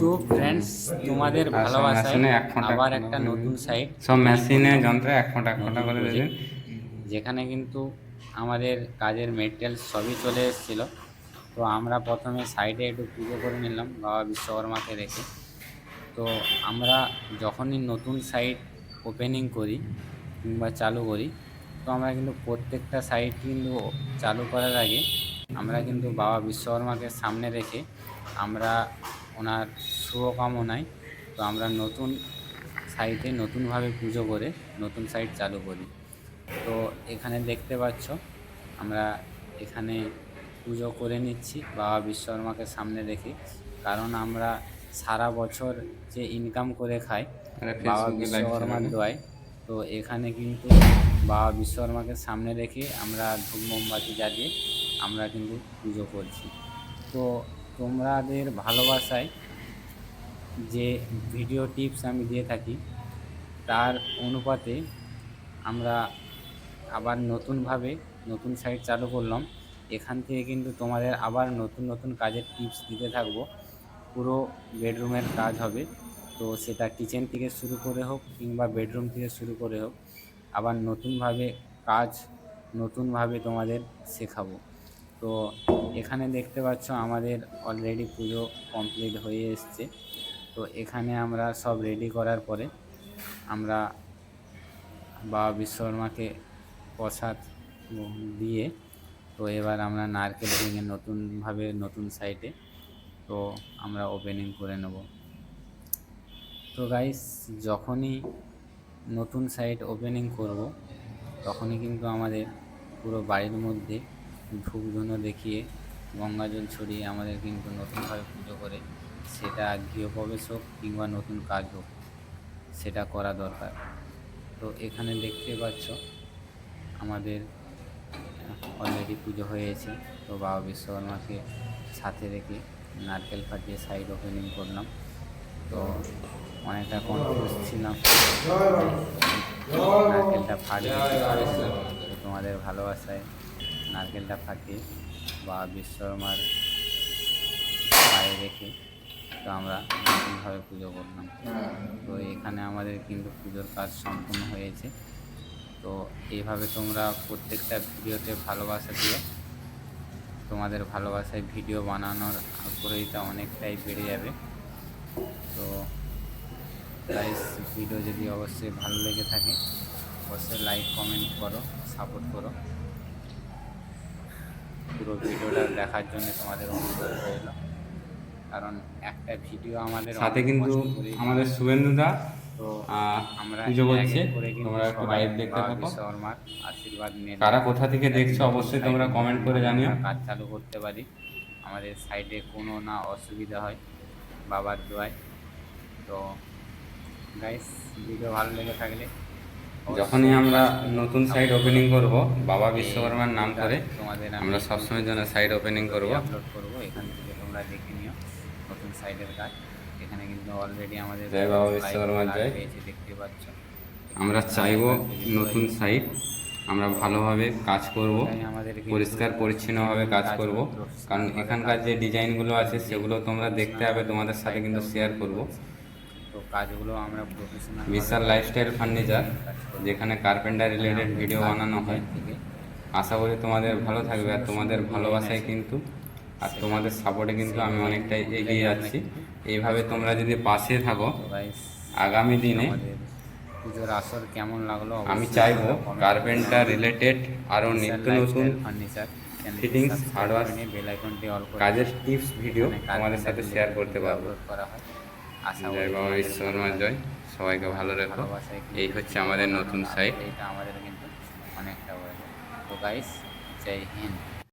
তো ফ্রেন্ডস তোমাদের ভালোবাসায় আবার একটা নতুন সাইট সব মেশিনে যন্ত্রে এক ফোঁটা এক ফোঁটা করে দেবেন যেখানে কিন্তু আমাদের কাজের মেটেরিয়াল সবই চলে এসেছিল। তো আমরা প্রথমে সাইডে একটু পুজো করে নিলাম বাবা বিশ্বকর্মাকে রেখে। তো আমরা যখনই নতুন সাইট ওপেনিং করি কিংবা চালু করি তো আমরা কিন্তু প্রত্যেকটা সাইট কিন্তু চালু করার আগে আমরা কিন্তু বাবা বিশ্বকর্মাকে সামনে রেখে আমরা ওনার শুভকামনায় তো আমরা নতুন সাইটে নতুনভাবে পুজো করে নতুন সাইট চালু করি। তো এখানে দেখতে পাচ্ছ আমরা এখানে পুজো করে নিচ্ছি বাবা বিশ্বকর্মাকে সামনে রেখে। কারণ আমরা সারা বছর যে ইনকাম করে খাই বাবা বিশ্বকর্মার দোয়ায় তো এখানে কিন্তু বাবা বিশ্বকর্মাকে সামনে রেখে আমরা ধূপ মোমবাতি জ্বালিয়ে আমরা কিন্তু পুজো করছি। তো তোমাদের ভালোবাসায় যে ভিডিও টিপস আমি দিয়ে থাকি, তার অনুপাতে আমরা আবার নতুনভাবে নতুন সাইট চালু করলাম। এখান থেকে কিন্তু তোমাদের আবার নতুন নতুন কাজের টিপস দিতে থাকব। পুরো বেডরুমের কাজ হবে। তো সেটা কিচেন থেকে শুরু করে হোক কিংবা বেডরুম থেকে শুরু করে হোক, আবার নতুনভাবে কাজ নতুনভাবে তোমাদের শেখাবো। তো এখানে দেখতে পাচ্ছ আমাদের অলরেডি পুজো কমপ্লিট হয়ে এসছে। তো এখানে আমরা সব রেডি করার পরে আমরা বাবা বিশ্বকর্মাকে প্রসাদ দিয়ে তো এবার আমরা নারকেল ভেঙে নতুনভাবে নতুন সাইটে তো আমরা ওপেনিং করে নেব। তো গাইস যখনই নতুন সাইট ওপেনিং করব, তখনই কিন্তু আমাদের পুরো বাড়ির মধ্যে ধূপ ধুনো দেখিয়ে গঙ্গা জল ছড়িয়ে আমাদের কিন্তু নতুনভাবে পুজো করে, সেটা গৃহপ্রবেশ হোক কিংবা নতুন কাজ হোক, সেটা করা দরকার। তো এখানে দেখতে পাচ্ছ, আমাদের অলরেডি পুজো হয়েছে তো বাবা বিশ্বকর্মাকে সাথে রেখে নারকেল ফাটিয়ে সাইড ওপেনিং করলাম। তো অনেকটা কনফিউজ ছিলাম। নারকেলটা ফাটিয়ে তোমাদের ভালোবাসায়। নারকেলটা ফাটিয়ে বা বিশ্বকর্মার পায়ে রেখে তো আমরা নতুনভাবে পুজো করলাম। তো এখানে আমাদের কিন্তু পুজোর কাজ সম্পূর্ণ হয়েছে। তো এইভাবে তোমরা প্রত্যেকটা ভিডিওতে ভালোবাসা দিয়ে তোমাদের ভালোবাসায় ভিডিও বানানোর আগ্রহীটা অনেকটাই বেড়ে যাবে। তো গাইস ভিডিও যদি অবশ্যই ভালো লেগে থাকে, অবশ্যই লাইক কমেন্ট করো সাপোর্ট করো। পুরো ভিডিওটা দেখার জন্য তোমাদের অনুরোধ রইল। কারণ একটা ভিডিও আমাদের সাথে কিন্তু আমাদের শুভেন্দুদা তো আমরা পুজো করছে। তোমরা একটু live দেখতে থাকো। বিশ্বকর্মার আশীর্বাদ নিয়ে কারা কোথা থেকে দেখছ অবশ্যই তোমরা কমেন্ট করে জানিও। কাজ চালু করতে পারি। আমাদের সাইডে কোনো না অসুবিধা হয় বাবার দোয়ায়। তো গাইস ভিডিও ভালো লেগে থাকলে যখনই আমরা নতুন সাইট ওপেনিং করব বাবা বিশ্বকর্মার নাম করে তোমাদের আমরা সবসময়ের জন্য সাইট ওপেনিং করব। আপলোড করব এখান থেকে তোমরা দেখে নিও নতুন সাইডের কাজ। এখানে কিন্তু অলরেডি আমাদের জয় বাবা বিশ্বকর্মার জয়। দেখতে পাচ্ছ। আমরা চাইব নতুন সাইট আমরা ভালোভাবে কাজ করব আমাদের পরিষ্কার পরিচ্ছন্নভাবে কাজ করব। কারণ এখানকার যে ডিজাইনগুলো আছে সেগুলো তোমরা দেখতে হবে তোমাদের সাথে কিন্তু শেয়ার করব। কাজগুলো আমরা প্রফেশনাল বিশাল লাইফস্টাইল ফার্নিচার যেখানে কার্পেন্টার রিলেটেড ভিডিও বানানো হয়। আশা করি তোমাদের ভালো থাকবে আর তোমাদের ভালোবাসায় কিন্তু আর তোমাদের সাপোর্টে কিন্তু আমি অনেকটাই এগিয়ে যাচ্ছি। এইভাবে তোমরা যদি পাশে থাকো আগামী দিনে পুজোর আসর কেমন লাগল আমি চাইব কার্পেন্টার রিলেটেড আরও নিত্য নতুন ফার্নিচার fittings, hardware, বেল আইকনটি অল কাজের টিপস ভিডিও আমাদের সাথে শেয়ার করতে পারব। করা হয়। আশা জয় বাবা বিশ্বকর্মার জয়। সবাইকে ভালো রেখো। এই হচ্ছে আমাদের নতুন সাইট এটা আমাদের কিন্তু অনেকটা বড়। তো গাইস জয় হিন্দ।